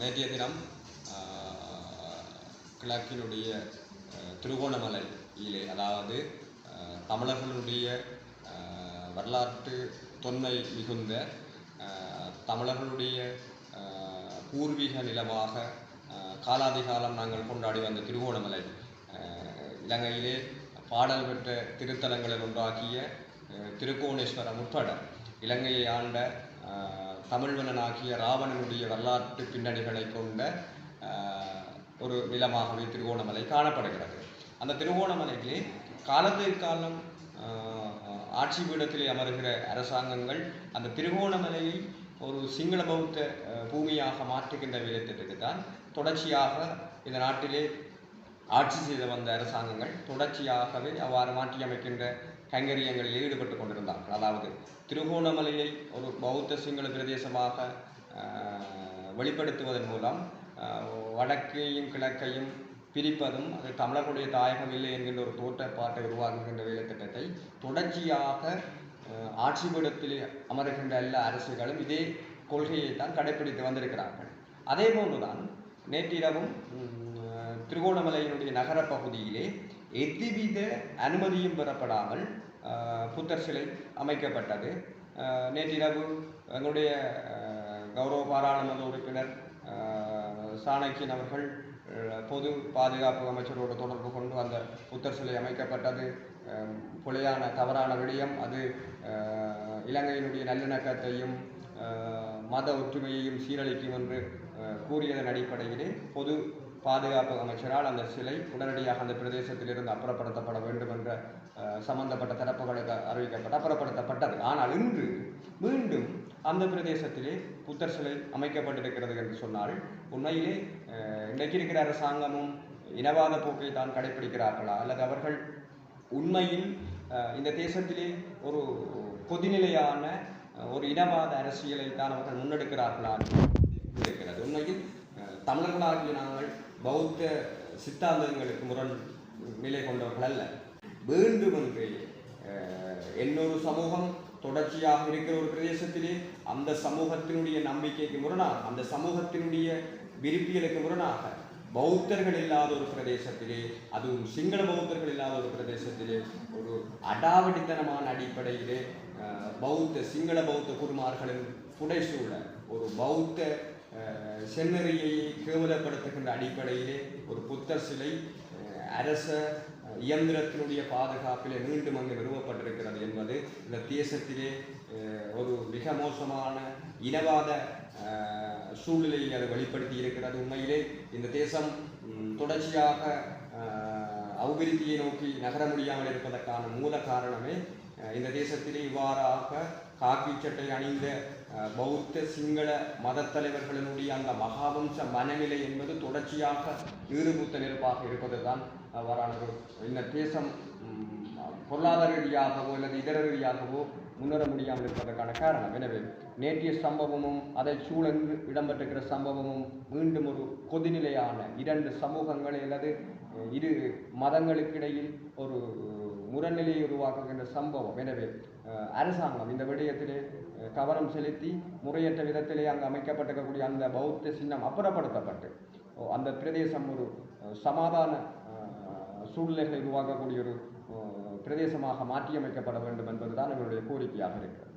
நேற்றைய தினம் கிழக்கினுடைய திருகோணமலையிலே அதாவது தமிழர்களுடைய வரலாற்று தொன்மை மிகுந்த தமிழர்களுடைய பூர்வீக நிலமாக காலாதிகாலம் நாங்கள் கொண்டாடி வந்த திருகோணமலை இலங்கையிலே பாடல் பெற்ற திருத்தலங்களில் ஒன்றாகிய ஆஹ், திருக்கோணேஸ்வரம் உட்பட இலங்கையை ஆண்ட தமிழ்வனனாகிய ராவணனுடைய வரலாற்று பின்னணிகளை கொண்ட ஒரு நிலமாகவே திருகோணமலை காணப்படுகிறது. அந்த திருகோணமலையிலே காலத்திற்காலம் காலம் ஆட்சி பீடத்திலே அமர்கிற அரசாங்கங்கள் அந்த திருகோணமலையை ஒரு சிங்கள பௌத்த பூமியாக மாற்றுகின்ற விதத்திற்கு தான் தொடர்ச்சியாக இந்த நாட்டிலே ஆட்சி செய்து வந்த அரசாங்கங்கள் தொடர்ச்சியாகவே அவ்வாறு மாற்றியமைக்கின்ற கைங்கரியங்களில் ஈடுபட்டு கொண்டிருந்தார்கள். அதாவது திருகோணமலையை ஒரு பௌத்த சிங்கள பிரதேசமாக வெளிப்படுத்துவதன் மூலம் வடக்கையும் கிழக்கையும் பிரிப்பதும் அது தமிழர்களுடைய தாயகம் இல்லை என்கின்ற ஒரு தோற்றப்பாட்டை உருவாக்குகின்ற வேலைத்திட்டத்தை தொடர்ச்சியாக ஆஹ், ஆட்சி அமருகின்ற எல்லா அரசுகளும் இதே கொள்கையை தான் கடைப்பிடித்து வந்திருக்கிறார்கள். அதே போன்றுதான் நேற்றிரவும் திருகோணமலையினுடைய நகர பகுதியிலே எவ்வித அனுமதியும் பெறப்படாமல் புத்தர் சிலை அமைக்கப்பட்டது. நேற்றிரவு எங்களுடைய கௌரவ பாராளுமன்ற உறுப்பினர் சாணக்கியன் அவர்கள் பொது பாதுகாப்பு அமைச்சரோடு தொடர்பு கொண்டு அந்த புத்தர் சிலை அமைக்கப்பட்டது. புலையான தவறான விடயம். அது இலங்கையினுடைய நல்லிணக்கத்தையும் மத ஒற்றுமையையும் சீரழிக்கும் என்று கூறியதன் அடிப்படையிலே பொது பாதுகாப்பு அமைச்சரால் அந்த சிலை உடனடியாக அந்த பிரதேசத்திலிருந்து அப்புறப்படுத்தப்பட வேண்டும் என்ற சம்பந்தப்பட்ட தரப்புகளுக்கு அறிவிக்கப்பட்டு அப்புறப்படுத்தப்பட்டது. ஆனால் இன்று மீண்டும் அந்த பிரதேசத்திலே புத்தர் சிலை அமைக்கப்பட்டிருக்கிறது என்று சொன்னால் உண்மையிலே இன்றைக்கு இருக்கிற அரசாங்கமும் இனவாத போக்கை தான் கடைபிடிக்கிறார்களா அல்லது அவர்கள் உண்மையில் இந்த தேசத்திலே ஒரு கொதிநிலையான ஒரு இனவாத அரசியலை தான் அவர்கள் முன்னெடுக்கிறார்களா? இருக்கிறது உண்மையில் தமிழர்களாகிய நாங்கள் பௌத்த சித்தாந்தங்களுக்கு முரண் நிலை கொண்டவர்கள் அல்ல. வேண்டும் என்று இன்னொரு சமூகம் தொடர்ச்சியாக இருக்கிற ஒரு பிரதேசத்திலே அந்த சமூகத்தினுடைய நம்பிக்கைக்கு முரணாக அந்த சமூகத்தினுடைய விருப்பியலுக்கு முரணாக பௌத்தர்கள் இல்லாத ஒரு பிரதேசத்திலே அதுவும் சிங்கள பௌத்தர்கள் இல்லாத ஒரு பிரதேசத்திலே ஒரு அடாவடித்தனமான அடிப்படையிலே பௌத்த சிங்கள பௌத்த குருமார்களின் புடைசூழ ஒரு பௌத்த செந்நெறியை கேவலப்படுத்துகின்ற அடிப்படையிலே ஒரு புத்தர் சிலை அரச இயந்திரத்தினுடைய பாதுகாப்பிலே மீண்டும் அங்கு நிறுவப்பட்டிருக்கிறது என்பது இந்த தேசத்திலே ஒரு மிக மோசமான இனவாத சூழ்நிலையை அது வெளிப்படுத்தி இருக்கிறது. உண்மையிலே இந்த தேசம் தொடர்ச்சியாக அபிவிருத்தியை நோக்கி நகர முடியாமல் இருப்பதற்கான மூல காரணமே இந்த தேசத்திலே இவ்வாறாக காக்கி சட்டை அணிந்த பௌத்த சிங்கள மதத்தலைவர்களினுடைய அந்த மகாவம்ச மனநிலை என்பது தொடர்ச்சியாக ஈடுபுத்த நெருப்பாக இருப்பது தான் ஒரு இந்த தேசம் பொருளாதார ரீதியாகவோ அல்லது இதர ரீதியாகவோ முன்னேற முடியாமல் இருப்பதற்கான காரணம். எனவே நேற்றைய சம்பவமும் அதை சூழந்து இடம்பெற்றிருக்கிற சம்பவமும் மீண்டும் ஒரு கொதிநிலையான இரண்டு சமூகங்கள் அல்லது இரு மதங்களுக்கிடையில் ஒரு முரண்நிலையை உருவாக்குகின்ற சம்பவம். எனவே அரசாங்கம் இந்த விடயத்திலே கவனம் செலுத்தி முறையற்ற விதத்திலே அங்கு அமைக்கப்பட்டிருக்கக்கூடிய அந்த பௌத்த சின்னம் அப்புறப்படுத்தப்பட்டு அந்த பிரதேசம் ஒரு சமாதான சூழ்நிலைகளை உருவாக்கக்கூடிய ஒரு பிரதேசமாக மாற்றியமைக்கப்பட வேண்டும் என்பதுதான் எங்களுடைய கோரிக்கையாக இருக்கிறது.